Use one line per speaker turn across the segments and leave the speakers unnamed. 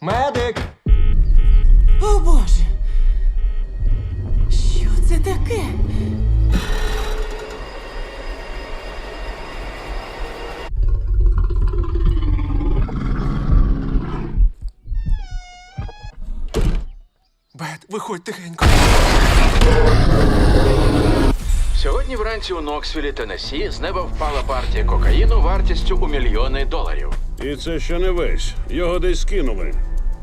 Медик!
О Боже! Що це таке?
Бет, виходь тихенько.
Сьогодні вранці у Ноксвілі, Теннессі, з неба впала партія кокаїну вартістю у мільйони доларів.
І це ще не весь. Його десь кинули.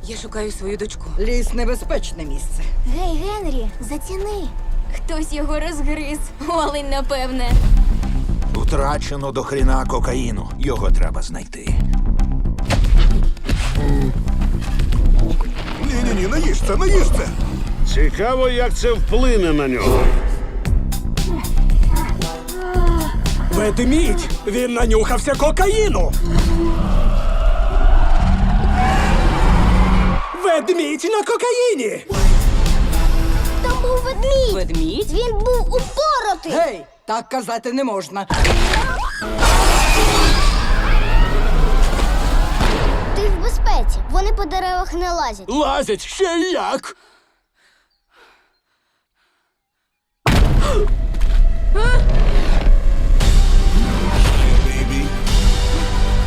Я шукаю свою дочку.
Ліс небезпечне місце.
Гей, Генрі, заціни. Хтось його розгриз. Олень, напевне.
Втрачено до хріна кокаїну. Його треба знайти.
Ні-ні-ні, не їж це, не це!
Цікаво, як це вплине на нього.
Ведмідь! Він нанюхався кокаїну! Ведмідь на кокаїні!
Там був ведмідь.
Ведмідь?
Він був упоротий.
Гей, так казати не можна.
Ти в безпеці. Вони по деревах не лазять.
Лазять ще як!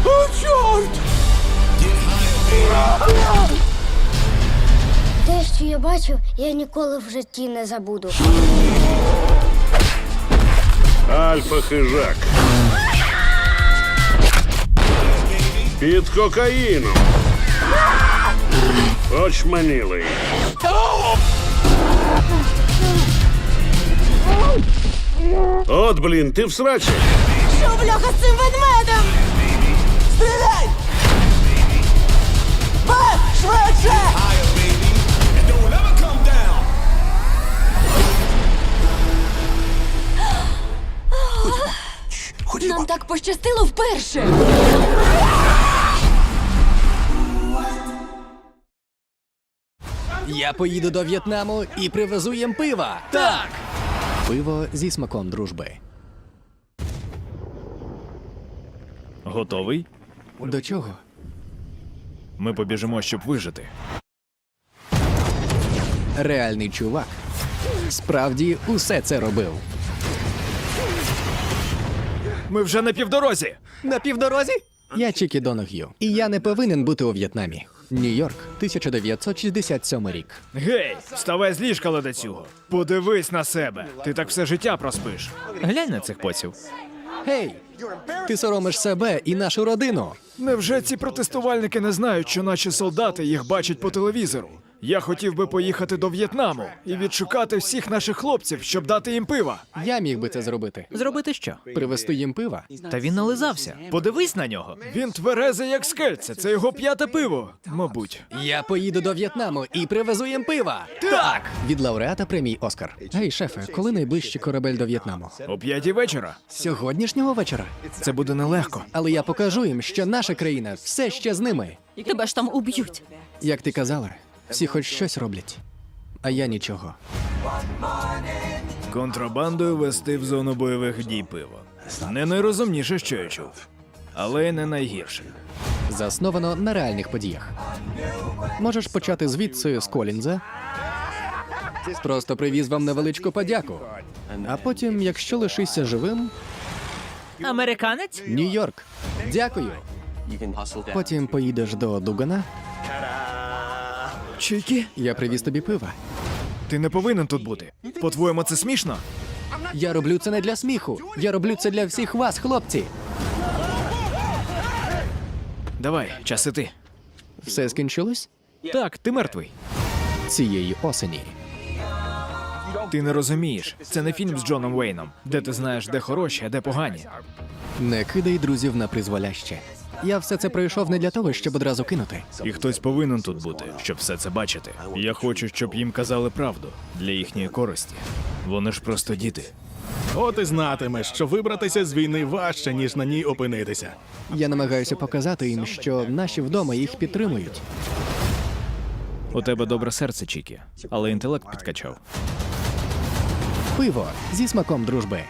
О, чорт!
Те, що я бачив, я ніколи в житті не забуду.
Альфа хижак. Під кокаїном. Очманілий. От, блін, ти в срачі.
Що бляха з цим ведмедем?
Стріляй! Бет, швидше!
Ходімо.
Нам так пощастило вперше.
Я поїду до В'єтнаму і привезу їм пива. Так. Пиво зі смаком дружби.
Готовий?
До чого?
Ми побіжимо, щоб вижити.
Реальний чувак. Справді усе це робив.
Ми вже на півдорозі.
На півдорозі? Я Чікі Доног'ю. І я не повинен бути у В'єтнамі. Нью-Йорк, 1967 рік.
Гей, вставай з ліжка ледацюго. Подивись на себе. Ти так все життя проспиш. Глянь на цих поців.
Гей! Ти соромиш себе і нашу родину.
Невже ці протестувальники не знають, що наші солдати їх бачать по телевізору? Я хотів би поїхати до В'єтнаму і відшукати всіх наших хлопців, щоб дати їм пива.
Я міг би це зробити.
Зробити що?
Привезти їм пива.
Та він нализався. Подивись на нього. Він тверезий, як скельце. Це його п'яте пиво. Мабуть.
Я поїду до В'єтнаму і привезу їм пива.
Так!
Від лауреата премій Оскар. Гей, шефе, коли найближчий корабель до В'єтнаму?
О п'ятій вечора.
Сьогоднішнього вечора.
Це буде нелегко.
Але я покажу їм, що наша країна все ще з ними.
Тебе ж там уб'ють.
Як ти казала, всі хоч щось роблять, а я нічого.
Контрабандою вести в зону бойових дій пиво. Не найрозумніше, що я чув. Але й не найгірше.
Засновано на реальних подіях. Можеш почати звідси з Колінза. Просто привіз вам невеличку подяку. А потім, якщо лишишся живим,
Американець?
Нью-Йорк. Дякую. Потім поїдеш до Дугана.
Чікі,
Я привіз тобі пива.
ти не повинен тут бути. По-твоєму, це смішно?
Я роблю це не для сміху. Я роблю це для всіх вас, хлопці.
Давай, час іти.
Все скінчилось
Так, ти мертвий.
цієї осені.
Ти не розумієш. Це не фільм з Джоном Вейном, де ти знаєш, де хороші, а де погані.
Не кидай друзів на призволяще. Я все це пройшов не для того, щоб одразу кинути.
І хтось повинен тут бути, щоб все це бачити. Я хочу, щоб їм казали правду для їхньої користі. Вони ж просто діти.
От і знатимеш, що вибратися з війни важче, ніж на ній опинитися.
Я намагаюся показати їм, що наші вдома їх підтримують.
У тебе добре серце, Чікі, але інтелект підкачав.
Пиво зі смаком дружби.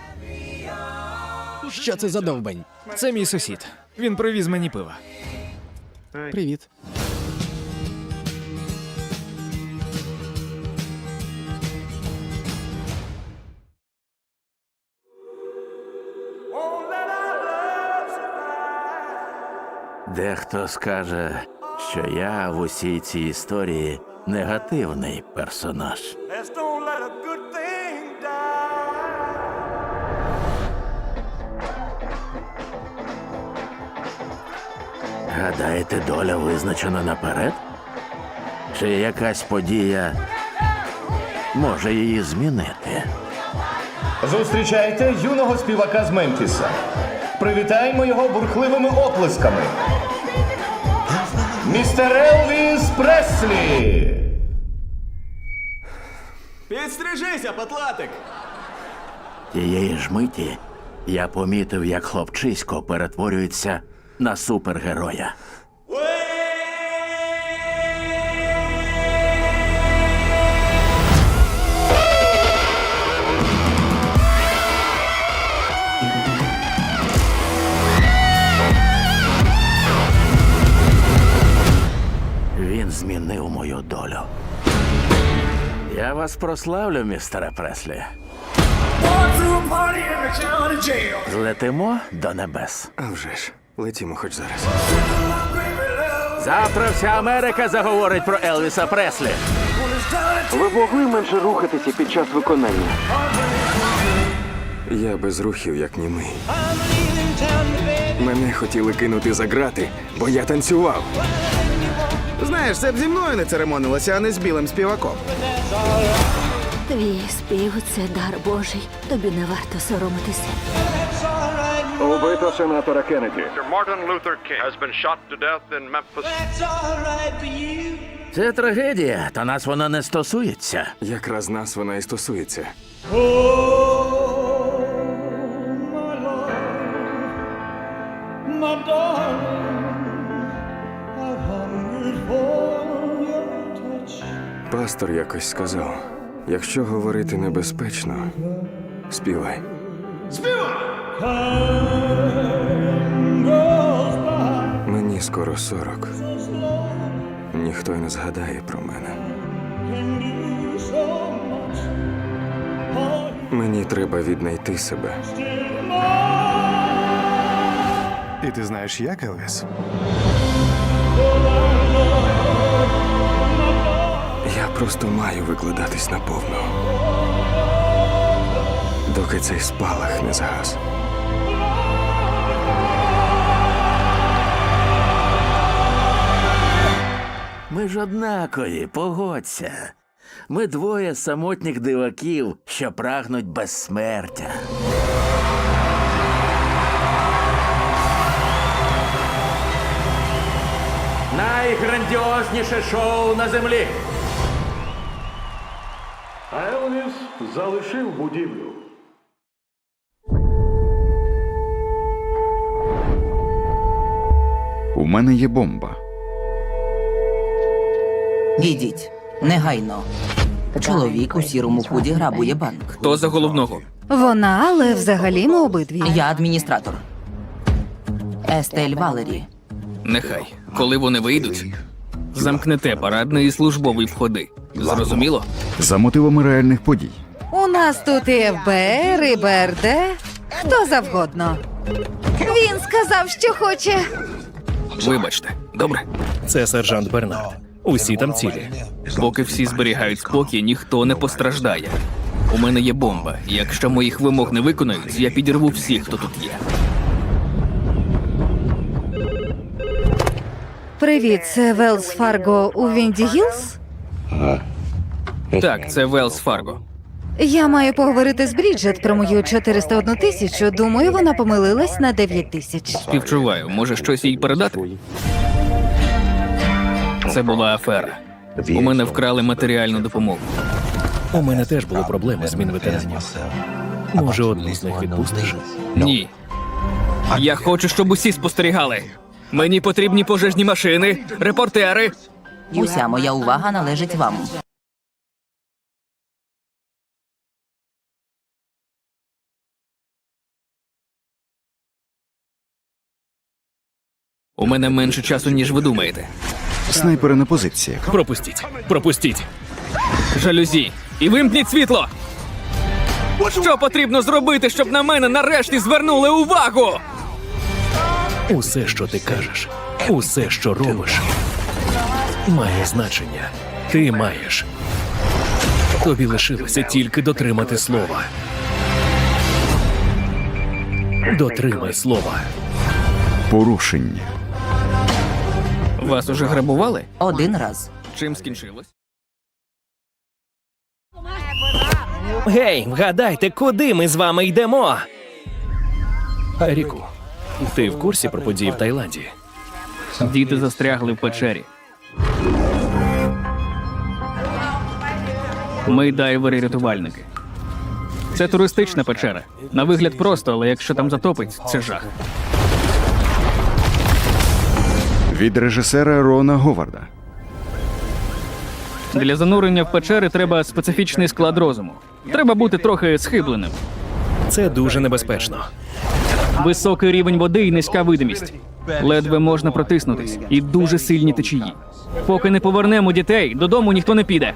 Що це за довбень?
Це мій сусід. Він привіз мені пива.
Привіт.
Дехто скаже, що я в усій цій історії негативний персонаж. Гадаєте, доля визначена наперед? Чи якась подія може її змінити?
Зустрічайте юного співака з Мемфіса. Привітаємо його бурхливими оплесками. Містер Елвіс Преслі!
Підстрижися, патлатик!
Тієї ж миті я помітив, як хлопчисько перетворюється на супергероя. Він змінив мою долю. Я вас прославлю, містере Преслі. Злетимо до небес.
А вже ж, летімо хоч зараз.
Завтра вся Америка заговорить про Елвіса Преслі.
Ви могли менше рухатися під час виконання. Я без рухів, як німий. Мене хотіли кинути за грати, бо я танцював.
Знаєш, це б зі мною не церемонилося, а не з білим співаком.
Твій спів це дар Божий. Тобі не варто соромитися.
Убито сенатора Кеннеді.
Martin Luther King has been shot to death in Memphis.
Це трагедія, та нас вона не стосується.
Якраз нас вона і стосується. Пастор якось сказав: якщо говорити небезпечно, співай. Мені скоро сорок. Ніхто й не згадає про мене. Мені треба віднайти себе.
І ти знаєш, як Елвіс?
Я просто маю викладатись наповну. Доки цей спалах не згас.
Ми ж однакові, погодься. Ми двоє самотніх диваків, що прагнуть безсмертя. Найграндіозніше шоу на землі.
Елвіс залишив будівлю.
У мене є бомба.
Ідіть, негайно. Чоловік у сірому худі грабує банк.
Хто за головного?
Вона, але взагалі ми обидві.
Я адміністратор. Естель Валері.
Нехай. Коли вони вийдуть, замкнете парадний і службовий входи. Зрозуміло?
За мотивами реальних подій.
У нас тут і ФБР, і БРД. Хто завгодно. Він сказав, що хоче.
Вибачте, добре.
Це сержант Бернард. Усі там цілі.
Поки всі зберігають спокій, ніхто не постраждає. У мене є бомба. Якщо моїх вимог не виконають, я підірву всіх, хто тут є.
Привіт, це Велс Фарго у Вінді Гілз?
Так, це Велс Фарго.
Я маю поговорити з Бріджет про мою 401 тисячу. Думаю, вона помилилась на 9 тисяч.
Співчуваю, може щось їй передати? Це була афера. У мене вкрали матеріальну допомогу.
У мене теж були проблеми з мінветеранів. Може, одну з них відпустиш?
Ні. Я хочу, щоб усі спостерігали. Мені потрібні пожежні машини, репортери.
Уся моя увага належить вам.
У мене менше часу, ніж ви думаєте.
Снайпери на позиціях.
Пропустіть, пропустіть.
Жалюзі. І вимкніть світло. Що потрібно зробити, щоб на мене нарешті звернули увагу?
Усе, що ти кажеш, Усе, що робиш, має значення. Ти маєш. Тобі лишилося тільки дотримати слова. Дотримай слова.
Порушення.
Вас уже грабували?
Один раз.
Чим скінчилось?
Гей, вгадайте, куди ми з вами йдемо? Ріку, ти в курсі про події в Таїланді?
Діти застрягли в печері. Ми дайвери-рятувальники. Це туристична печера. На вигляд просто, але якщо там затопить, це жах.
Від режисера Рона Говарда.
Для занурення в печери треба специфічний склад розуму. Треба бути трохи схибленим.
Це дуже небезпечно.
Високий рівень води і низька видимість. Ледве можна протиснутись, і дуже сильні течії. Поки не повернемо дітей, додому ніхто не піде.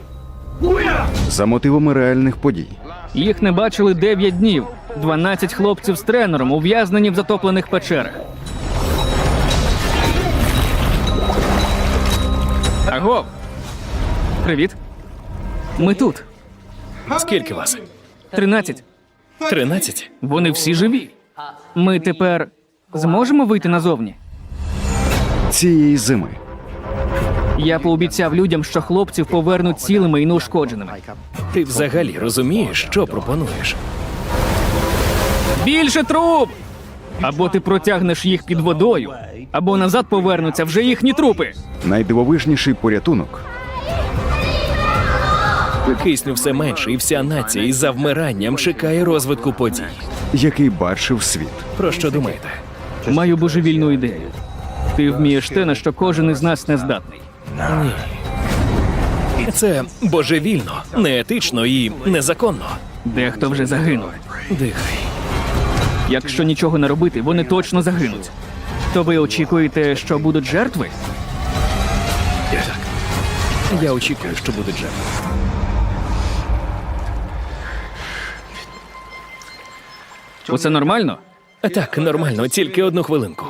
За мотивами реальних подій.
Їх не бачили 9 днів. 12 хлопців з тренером ув'язнені в затоплених печерах. Агов! Привіт. Ми тут.
Скільки вас?
13.
Тринадцять?
Вони всі живі. Ми тепер зможемо вийти назовні.
Цієї зими.
Я пообіцяв людям, що хлопців повернуть цілими і неушкодженими.
Ти взагалі розумієш, що пропонуєш?
Більше труб! Або ти протягнеш їх під водою, або назад повернуться вже їхні трупи.
Найдивовижніший порятунок
Кисню все менше, і вся нація із завмиранням чекає розвитку подій.
який бачив світ.
Про що думаєте?
Маю божевільну ідею. Ти вмієш те, на що кожен із нас не здатний. Ні.
Це божевільно, неетично і незаконно.
Дехто вже загинув.
Дихай.
Якщо нічого не робити, вони точно загинуть. То ви очікуєте, що будуть жертви?
Я очікую, що будуть жертви.
Усе нормально?
Так, нормально, тільки одну хвилинку.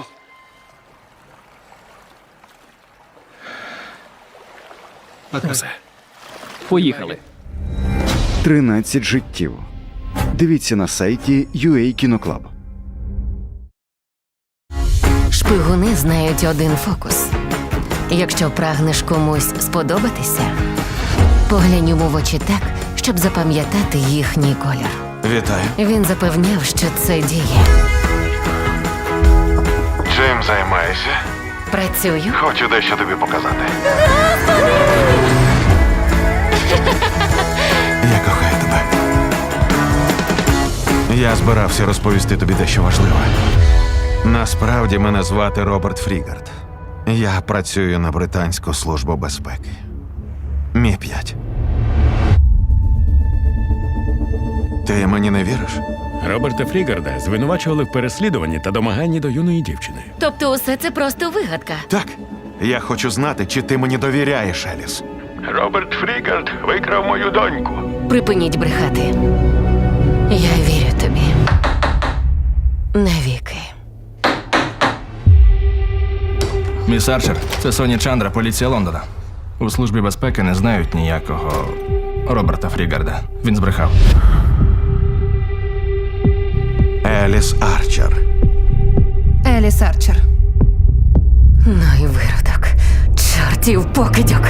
Усе.
Поїхали.
13 життів. Дивіться на сайті UA Кіноклаб.
Шпигуни знають один фокус. Якщо прагнеш комусь сподобатися, поглянь йому в очі так, щоб запам'ятати їхній колір.
Вітаю.
Він запевняв, що це діє.
Чим займаєшся?
Працюю.
Хочу дещо тобі показати.
Я збирався розповісти тобі дещо важливе. Насправді мене звати Роберт Фрігард. Я працюю на британську службу безпеки. Мі 5 Ти мені не віриш?
Роберта Фрігарда звинувачували в переслідуванні та домаганні до юної дівчини.
Тобто усе це просто вигадка.
Так. Я хочу знати, чи ти мені довіряєш, Еліс.
Роберт Фрігард викрав мою доньку.
Припиніть брехати. Я вірю
Міс Арчер, це Соні Чандра, поліція Лондона. У службі безпеки не знають ніякого Роберта Фрігарда. Він збрехав.
Еліс Арчер.
Еліс Арчер.
Ну і виродок. Чортів покидьок.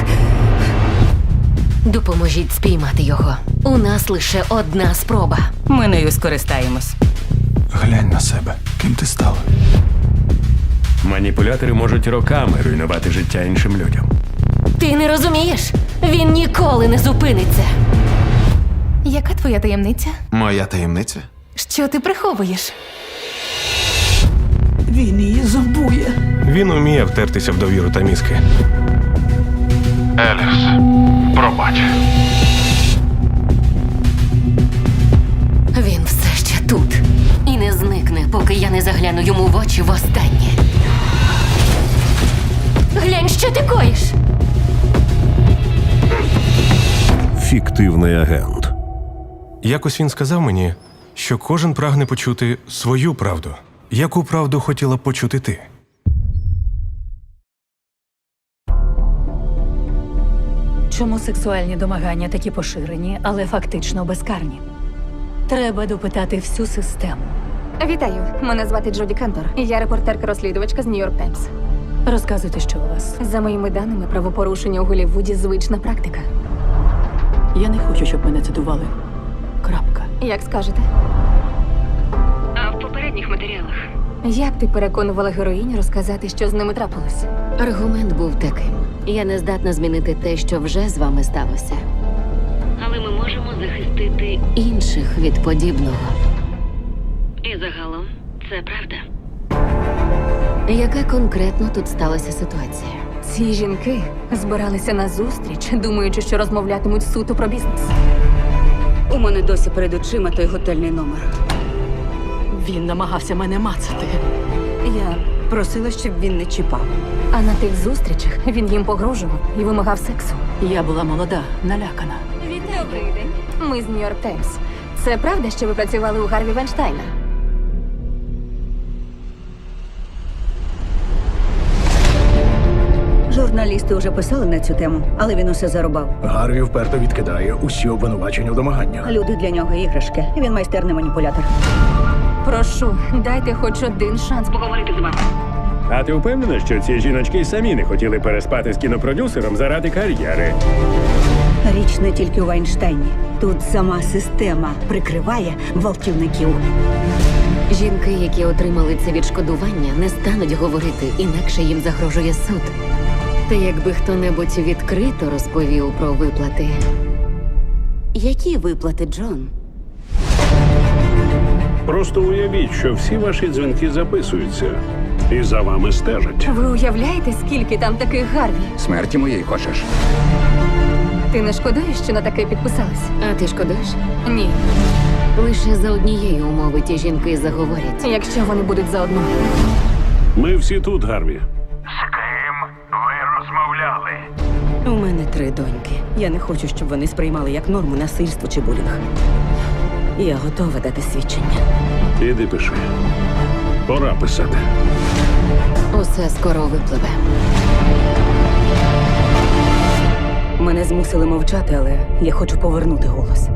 Допоможіть спіймати його. У нас лише одна спроба. Ми нею скористаємось.
Глянь на себе. Ким ти стала?
Маніпулятори можуть роками руйнувати життя іншим людям.
Ти не розумієш? Він ніколи не зупиниться.
Яка твоя таємниця?
Моя таємниця?
Що ти приховуєш?
Він її зубує. Він уміє втертися в довіру та мізки.
Еліс, пробач.
Він все ще тут. І не зникне, поки я не загляну йому в очі востаннє. Глянь, що ти коїш.
Фіктивний агент. Якось він сказав мені, що кожен прагне почути свою правду. Яку правду хотіла б почути ти?
Чому сексуальні домагання такі поширені, але фактично безкарні? Треба допитати всю систему.
Вітаю. Мене звати Джоді Кентор. і Я репортерка-розслідувачка з Нью-Йорк Таймс.
Розказуйте, що у вас.
За моїми даними, правопорушення у Голлівуді – звична практика.
Я не хочу, щоб мене цитували. Крапка.
Як скажете?
А в попередніх матеріалах
Як ти переконувала героїню розказати, що з ними трапилось?
аргумент був таким: я не здатна змінити те, що вже з вами сталося. Але ми можемо захистити інших від подібного. І загалом це правда. Яка конкретно тут сталася ситуація?
Ці жінки збиралися на зустріч, думаючи, що розмовлятимуть суто про бізнес.
У мене досі перед очима той готельний номер.
Він намагався мене мацати.
Я просила, щоб він не чіпав.
А на тих зустрічах він їм погрожував і вимагав сексу.
Я була молода, налякана.
Добрий день. Ми з Нью-Йорк Таймс. Це правда, що ви працювали у Гарві Венштайна?
Журналісти вже писали на цю тему, але він усе зарубав.
Гарві вперто відкидає усі обвинувачення в домаганнях.
Люди для нього іграшки. Він майстерний маніпулятор.
Прошу, дайте хоч один шанс поговорити з вами.
А ти впевнена, що ці жіночки самі не хотіли переспати з кінопродюсером заради кар'єри?
Річ не тільки у Вайнштейні. Тут сама система прикриває гвалтівників. Жінки, які отримали це відшкодування, не стануть говорити, інакше їм загрожує суд. Та якби хто-небудь відкрито розповів про виплати. Які виплати, Джон?
Просто уявіть, що всі ваші дзвінки записуються і за вами стежать.
Ви уявляєте, скільки там таких Гарві?
Смерті моєї хочеш?
Ти не шкодуєш, що на таке підписалась?
А ти шкодуєш?
Ні.
Лише за однієї умови ті жінки заговорять.
Якщо вони будуть заодно.
Ми всі тут, Гарві.
У мене три доньки. Я не хочу, щоб вони сприймали як норму насильство чи булінг. Я готова дати свідчення.
Іди пиши. Пора писати.
Усе скоро випливе. Мене змусили мовчати, але я хочу повернути голос.